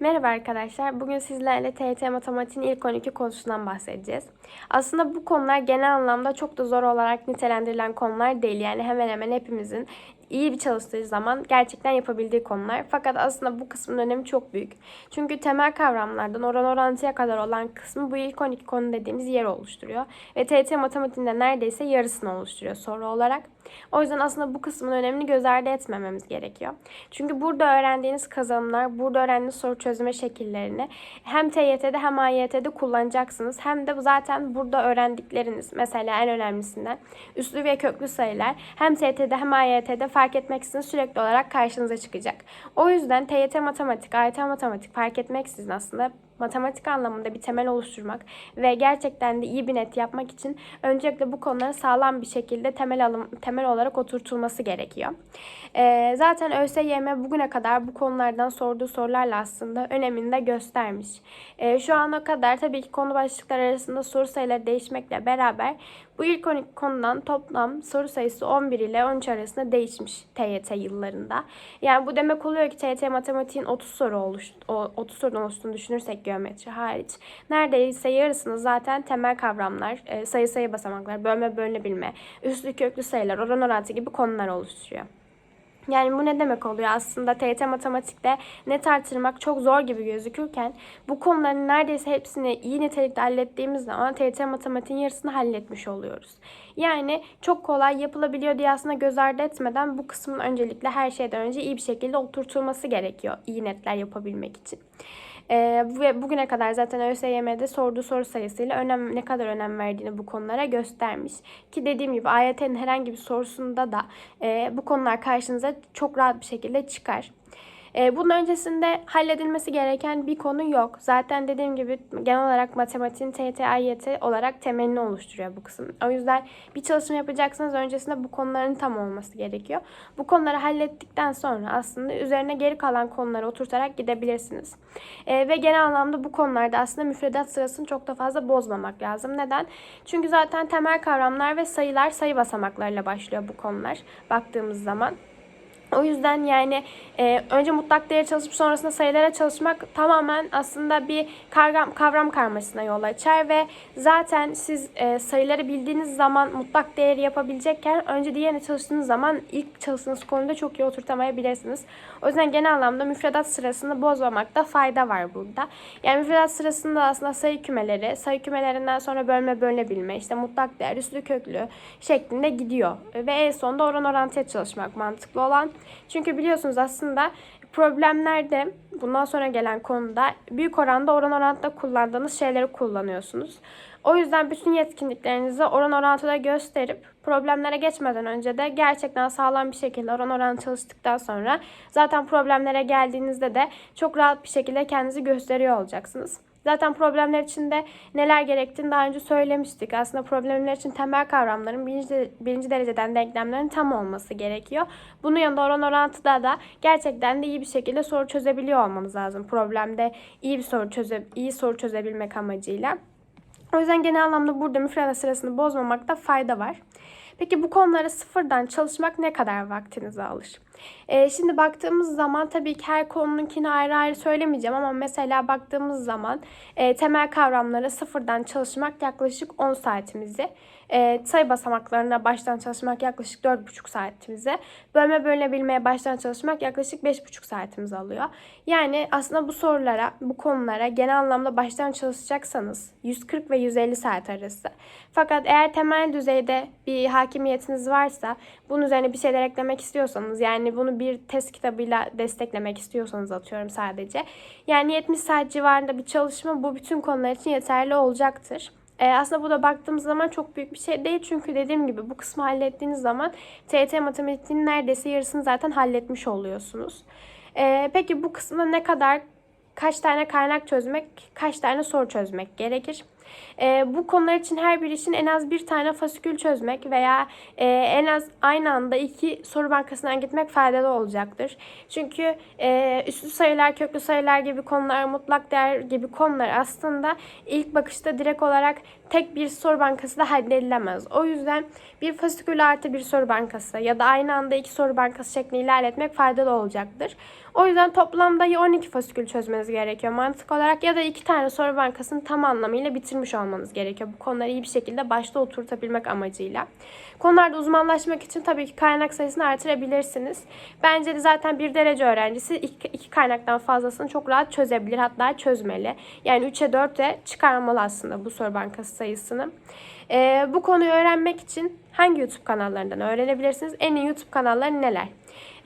Merhaba arkadaşlar. Bugün sizlerle TYT Matematiğin ilk 12 konusundan bahsedeceğiz. Aslında bu konular genel anlamda çok da zor olarak nitelendirilen konular değil. Yani hemen hemen hepimizin iyi bir çalıştığı zaman gerçekten yapabildiği konular. Fakat aslında bu kısmın önemi çok büyük. Çünkü temel kavramlardan oran orantıya kadar olan kısmı bu ilk 12 konu dediğimiz yer oluşturuyor. Ve TYT Matematiğinde neredeyse yarısını oluşturuyor soru olarak. O yüzden aslında bu kısmın önemini göz ardı etmememiz gerekiyor. Çünkü burada öğrendiğiniz kazanımlar, burada öğrendiğiniz soru çözme şekillerini hem TYT'de hem AYT'de kullanacaksınız. Hem de zaten burada öğrendikleriniz mesela en önemlisinden üslü ve köklü sayılar hem TYT'de hem AYT'de fark etmeksizin sürekli olarak karşınıza çıkacak. O yüzden TYT matematik, AYT matematik fark etmeksizin aslında matematik anlamında bir temel oluşturmak ve gerçekten de iyi bir net yapmak için öncelikle bu konuların sağlam bir şekilde temel alım temel olarak oturtulması gerekiyor. Ee, zaten ÖSYM bugüne kadar bu konulardan sorduğu sorularla aslında önemini de göstermiş. Ee, şu ana kadar tabii ki konu başlıkları arasında soru sayıları değişmekle beraber bu ilk 12 konudan toplam soru sayısı 11 ile 13 arasında değişmiş TYT yıllarında. Yani bu demek oluyor ki TYT matematiğin 30 soru oluş, 30 sorudan oluştuğunu düşünürsek geometri hariç neredeyse yarısını zaten temel kavramlar, e, sayı sayı basamaklar, bölme bölünebilme, üslü köklü sayılar, oran orantı gibi konular oluşturuyor. Yani bu ne demek oluyor? Aslında TYT matematikte net artırmak çok zor gibi gözükürken bu konuların neredeyse hepsini iyi nitelikte hallettiğimiz zaman TYT matematiğin yarısını halletmiş oluyoruz. Yani çok kolay yapılabiliyor diye aslında göz ardı etmeden bu kısmın öncelikle her şeyden önce iyi bir şekilde oturtulması gerekiyor iyi netler yapabilmek için. Ee, ve bugüne kadar zaten ÖSYM'de sorduğu soru sayısıyla önem ne kadar önem verdiğini bu konulara göstermiş. Ki dediğim gibi AYT'nin herhangi bir sorusunda da e, bu konular karşınıza çok rahat bir şekilde çıkar. E, bunun öncesinde halledilmesi gereken bir konu yok. Zaten dediğim gibi genel olarak matematiğin TYT, olarak temelini oluşturuyor bu kısım. O yüzden bir çalışma yapacaksanız öncesinde bu konuların tam olması gerekiyor. Bu konuları hallettikten sonra aslında üzerine geri kalan konuları oturtarak gidebilirsiniz. E, ve genel anlamda bu konularda aslında müfredat sırasını çok da fazla bozmamak lazım. Neden? Çünkü zaten temel kavramlar ve sayılar sayı basamaklarıyla başlıyor bu konular baktığımız zaman. O yüzden yani e, önce mutlak değer çalışıp sonrasında sayılara çalışmak tamamen aslında bir kavram, kavram karmaşasına yol açar ve zaten siz e, sayıları bildiğiniz zaman mutlak değeri yapabilecekken önce diğerine çalıştığınız zaman ilk çalıştığınız konuda çok iyi oturtamayabilirsiniz. O yüzden genel anlamda müfredat sırasını bozmamakta fayda var burada. Yani müfredat sırasında aslında sayı kümeleri, sayı kümelerinden sonra bölme bölünebilme, işte mutlak değer, üslü köklü şeklinde gidiyor. Ve en sonunda oran orantıya çalışmak mantıklı olan. Çünkü biliyorsunuz aslında problemlerde bundan sonra gelen konuda büyük oranda oran orantıda kullandığınız şeyleri kullanıyorsunuz. O yüzden bütün yetkinliklerinizi oran orantıda gösterip problemlere geçmeden önce de gerçekten sağlam bir şekilde oran orantı çalıştıktan sonra zaten problemlere geldiğinizde de çok rahat bir şekilde kendinizi gösteriyor olacaksınız. Zaten problemler için de neler gerektiğini daha önce söylemiştik. Aslında problemler için temel kavramların birinci, birinci dereceden denklemlerin tam olması gerekiyor. Bunun yanında oran orantıda da gerçekten de iyi bir şekilde soru çözebiliyor olmanız lazım. Problemde iyi bir soru çöze, iyi soru çözebilmek amacıyla. O yüzden genel anlamda burada müfredat sırasını bozmamakta fayda var. Peki bu konulara sıfırdan çalışmak ne kadar vaktinizi alır? Ee, şimdi baktığımız zaman tabii ki her konununkini ayrı ayrı söylemeyeceğim ama mesela baktığımız zaman e, temel kavramları sıfırdan çalışmak yaklaşık 10 saatimizi, e, sayı basamaklarına baştan çalışmak yaklaşık 4,5 saatimizi, bölme bölünebilmeye baştan çalışmak yaklaşık 5,5 saatimizi alıyor. Yani aslında bu sorulara, bu konulara genel anlamda baştan çalışacaksanız 140 ve 150 saat arası. Fakat eğer temel düzeyde bir hakimiyetiniz varsa bunun üzerine bir şeyler eklemek istiyorsanız yani bunu bir test kitabıyla desteklemek istiyorsanız atıyorum sadece. Yani 70 saat civarında bir çalışma bu bütün konular için yeterli olacaktır. Ee, aslında bu da baktığımız zaman çok büyük bir şey değil. Çünkü dediğim gibi bu kısmı hallettiğiniz zaman TET matematiğinin neredeyse yarısını zaten halletmiş oluyorsunuz. Ee, peki bu kısımda ne kadar, kaç tane kaynak çözmek, kaç tane soru çözmek gerekir? E, bu konular için her bir için en az bir tane fasikül çözmek veya e, en az aynı anda iki soru bankasından gitmek faydalı olacaktır. Çünkü e, üslü sayılar, köklü sayılar gibi konular, mutlak değer gibi konular aslında ilk bakışta direkt olarak tek bir soru bankası da halledilemez. O yüzden bir fasikül artı bir soru bankası ya da aynı anda iki soru bankası şeklinde ilerletmek faydalı olacaktır. O yüzden toplamda ya 12 fasikül çözmeniz gerekiyor mantık olarak ya da iki tane soru bankasını tam anlamıyla bitirmiş olmanız gerekiyor. Bu konuları iyi bir şekilde başta oturtabilmek amacıyla. Konularda uzmanlaşmak için tabii ki kaynak sayısını artırabilirsiniz. Bence de zaten bir derece öğrencisi iki, iki kaynaktan fazlasını çok rahat çözebilir hatta çözmeli. Yani 3'e 4'e çıkarmalı aslında bu soru bankası sayısını. Ee, bu konuyu öğrenmek için hangi YouTube kanallarından öğrenebilirsiniz? En iyi YouTube kanalları neler?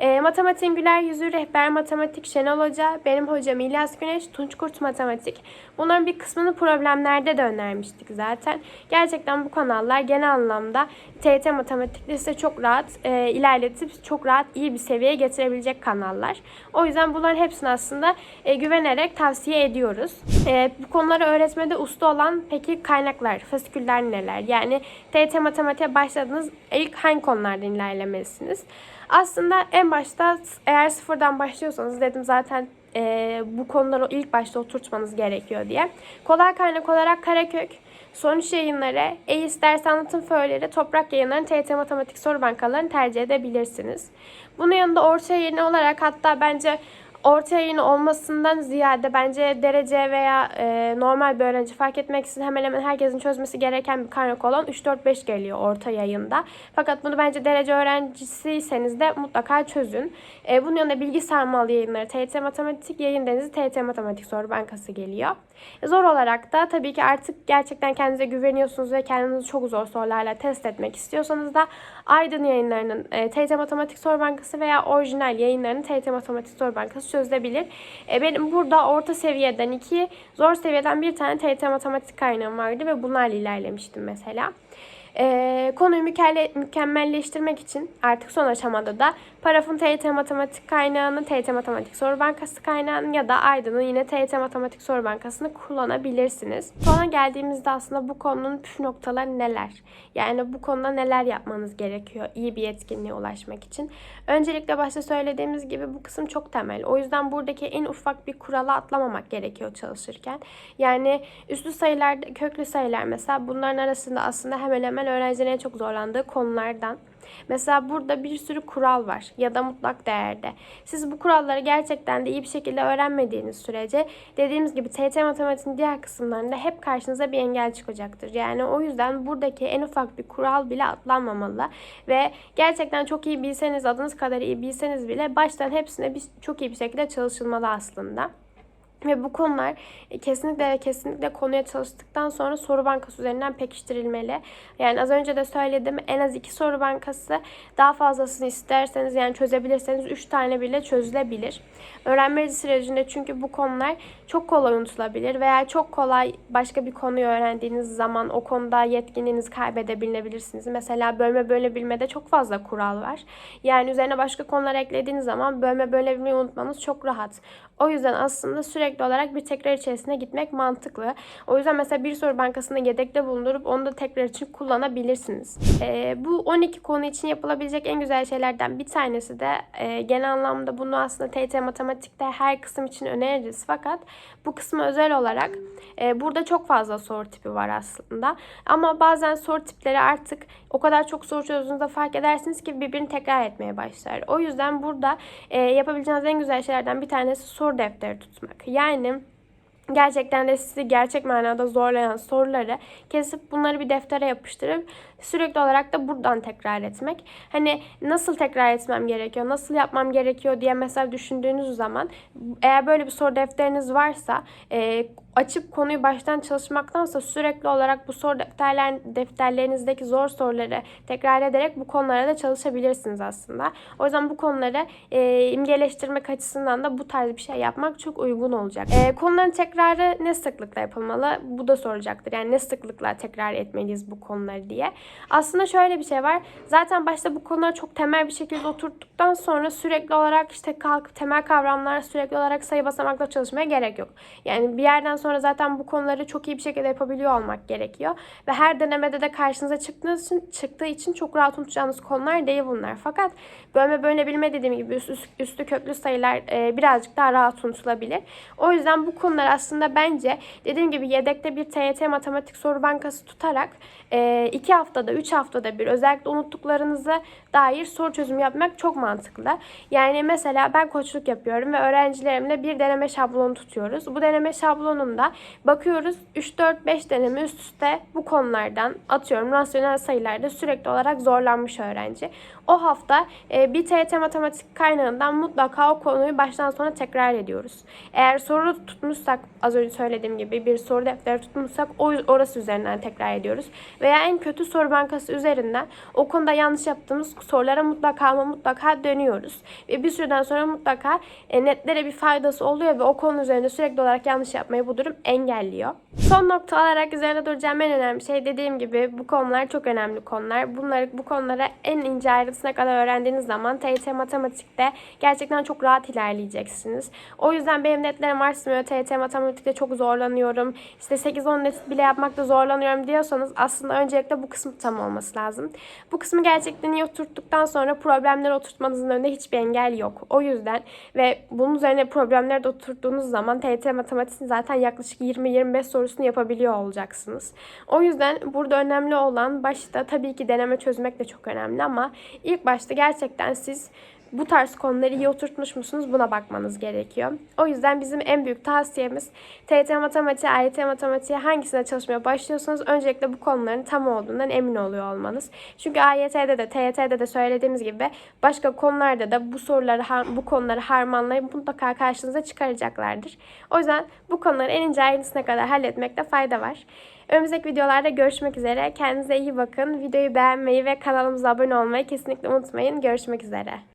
E, Matematiğin Güler Yüzü, Rehber Matematik, Şenol Hoca, benim hocam İlyas Güneş, Tunç Kurt Matematik. Bunların bir kısmını problemlerde de önermiştik zaten. Gerçekten bu kanallar genel anlamda TYT Matematikte size çok rahat e, ilerletip çok rahat iyi bir seviyeye getirebilecek kanallar. O yüzden bunların hepsini aslında e, güvenerek tavsiye ediyoruz. E, bu konuları öğretmede usta olan peki kaynaklar, fasiküller neler? Yani TYT Matematik'e başladınız ilk hangi konulardan ilerlemelisiniz? Aslında en başta eğer sıfırdan başlıyorsanız dedim zaten e, bu konuları ilk başta oturtmanız gerekiyor diye. Kolay kaynak olarak Karakök, Sonuç yayınları, EİS ders anlatım föyleri, toprak yayınlarının TYT matematik soru bankalarını tercih edebilirsiniz. Bunun yanında orta yayını olarak hatta bence orta yayın olmasından ziyade bence derece veya e, normal bir öğrenci fark etmeksizin hemen hemen herkesin çözmesi gereken bir kaynak olan 3-4-5 geliyor orta yayında. Fakat bunu bence derece öğrencisiyseniz de mutlaka çözün. E, bunun yanında bilgi sarmalı yayınları, TYT Matematik Yayın Denizi, TYT Matematik Soru Bankası geliyor. E, zor olarak da tabii ki artık gerçekten kendinize güveniyorsunuz ve kendinizi çok zor sorularla test etmek istiyorsanız da Aydın yayınlarının e, TYT Matematik Soru Bankası veya orijinal yayınlarının TYT Matematik Soru Bankası çözülebilir. E, benim burada orta seviyeden iki, zor seviyeden bir tane TYT Matematik kaynağım vardı ve bunlarla ilerlemiştim mesela. E, konuyu mükemmelleştirmek için artık son aşamada da Paraf'ın TYT Matematik kaynağını, TYT Matematik Soru Bankası kaynağını ya da Aydın'ın yine TYT Matematik Soru Bankası'nı kullanabilirsiniz. Sonra geldiğimizde aslında bu konunun püf noktaları neler? Yani bu konuda neler yapmanız gerekiyor iyi bir yetkinliğe ulaşmak için? Öncelikle başta söylediğimiz gibi bu kısım çok temel. O yüzden buradaki en ufak bir kurala atlamamak gerekiyor çalışırken. Yani üslü sayılar, köklü sayılar mesela bunların arasında aslında hemen hemen öğrencilerin en çok zorlandığı konulardan. Mesela burada bir sürü kural var ya da mutlak değerde. Siz bu kuralları gerçekten de iyi bir şekilde öğrenmediğiniz sürece dediğimiz gibi TYT matematiğin diğer kısımlarında hep karşınıza bir engel çıkacaktır. Yani o yüzden buradaki en ufak bir kural bile atlanmamalı ve gerçekten çok iyi bilseniz adınız kadar iyi bilseniz bile baştan hepsine bir, çok iyi bir şekilde çalışılmalı aslında. Ve bu konular e, kesinlikle kesinlikle konuya çalıştıktan sonra soru bankası üzerinden pekiştirilmeli. Yani az önce de söyledim en az iki soru bankası daha fazlasını isterseniz yani çözebilirseniz üç tane bile çözülebilir. Öğrenme sürecinde çünkü bu konular çok kolay unutulabilir veya çok kolay başka bir konuyu öğrendiğiniz zaman o konuda yetkinliğinizi kaybedebilirsiniz. Mesela bölme bölebilmede çok fazla kural var. Yani üzerine başka konular eklediğiniz zaman bölme bölebilmeyi unutmanız çok rahat. O yüzden aslında sürekli olarak bir tekrar içerisine gitmek mantıklı. O yüzden mesela bir soru bankasında yedekte bulundurup onu da tekrar için kullanabilirsiniz. Ee, bu 12 konu için yapılabilecek en güzel şeylerden bir tanesi de e, genel anlamda bunu aslında TYT matematikte her kısım için öneririz. Fakat bu kısmı özel olarak e, burada çok fazla soru tipi var aslında. Ama bazen soru tipleri artık o kadar çok soru çözdüğünüzde fark edersiniz ki birbirini tekrar etmeye başlar. O yüzden burada e, yapabileceğiniz en güzel şeylerden bir tanesi soru defteri tutmak. Yani gerçekten de sizi gerçek manada zorlayan soruları kesip bunları bir deftere yapıştırıp sürekli olarak da buradan tekrar etmek. Hani nasıl tekrar etmem gerekiyor, nasıl yapmam gerekiyor diye mesela düşündüğünüz zaman eğer böyle bir soru defteriniz varsa e, açıp konuyu baştan çalışmaktansa sürekli olarak bu soru defterler, defterlerinizdeki zor soruları tekrar ederek bu konulara da çalışabilirsiniz aslında. O yüzden bu konuları e, imgeleştirmek açısından da bu tarz bir şey yapmak çok uygun olacak. E, konuların tekrarı ne sıklıkla yapılmalı? Bu da soracaktır. Yani ne sıklıkla tekrar etmeliyiz bu konuları diye. Aslında şöyle bir şey var. Zaten başta bu konular çok temel bir şekilde oturttuktan sonra sürekli olarak işte kalkıp temel kavramlar sürekli olarak sayı basamakla çalışmaya gerek yok. Yani bir yerden sonra zaten bu konuları çok iyi bir şekilde yapabiliyor olmak gerekiyor. Ve her denemede de karşınıza çıktığı için, çıktığı için çok rahat unutacağınız konular değil bunlar. Fakat bölme bölünebilme dediğim gibi üst, üst- üstü köklü sayılar e, birazcık daha rahat unutulabilir. O yüzden bu konular aslında bence dediğim gibi yedekte bir TYT matematik soru bankası tutarak e, iki haftada, üç haftada bir özellikle unuttuklarınıza dair soru çözümü yapmak çok mantıklı. Yani mesela ben koçluk yapıyorum ve öğrencilerimle bir deneme şablonu tutuyoruz. Bu deneme şablonunda bakıyoruz 3-4-5 deneme üst üste bu konulardan atıyorum rasyonel sayılarda sürekli olarak zorlanmış öğrenci. O hafta e, bir TYT matematik kaynağından mutlaka o konuyu baştan sona tekrar ediyoruz. Eğer soru tutmuşsak az önce söylediğim gibi bir soru defteri tutmuşsak o orası üzerinden tekrar ediyoruz. Veya en kötü soru bankası üzerinden o konuda yanlış yaptığımız sorulara mutlaka ama mutlaka dönüyoruz. Ve bir süreden sonra mutlaka e, netlere bir faydası oluyor ve o konu üzerinde sürekli olarak yanlış yapmayı bu durum engelliyor. Son nokta olarak üzerine duracağım en önemli şey dediğim gibi bu konular çok önemli konular. Bunları bu konulara en ince ayrıntısına kadar öğrendiğiniz zaman TYT matematikte gerçekten çok rahat ilerleyeceksiniz. O yüzden benim netlerim artmıyor. TYT matematikte çok zorlanıyorum. İşte 8-10 net bile yapmakta zorlanıyorum diyorsanız aslında öncelikle bu kısmı tam olması lazım. Bu kısmı gerçekten iyi oturttuktan sonra problemleri oturtmanızın önünde hiçbir engel yok. O yüzden ve bunun üzerine problemleri de oturttuğunuz zaman TYT matematiğin zaten yaklaşık 20-25 sorusunu yapabiliyor olacaksınız. O yüzden burada önemli olan başta tabii ki deneme çözmek de çok önemli ama ilk başta gerçekten siz bu tarz konuları iyi oturtmuş musunuz buna bakmanız gerekiyor. O yüzden bizim en büyük tavsiyemiz TYT matematiği, AYT matematiği hangisine çalışmaya başlıyorsanız öncelikle bu konuların tam olduğundan emin oluyor olmanız. Çünkü AYT'de de TYT'de de söylediğimiz gibi başka konularda da bu soruları bu konuları harmanlayıp mutlaka karşınıza çıkaracaklardır. O yüzden bu konuları en ince ayrıntısına kadar halletmekte fayda var. Önümüzdeki videolarda görüşmek üzere. Kendinize iyi bakın. Videoyu beğenmeyi ve kanalımıza abone olmayı kesinlikle unutmayın. Görüşmek üzere.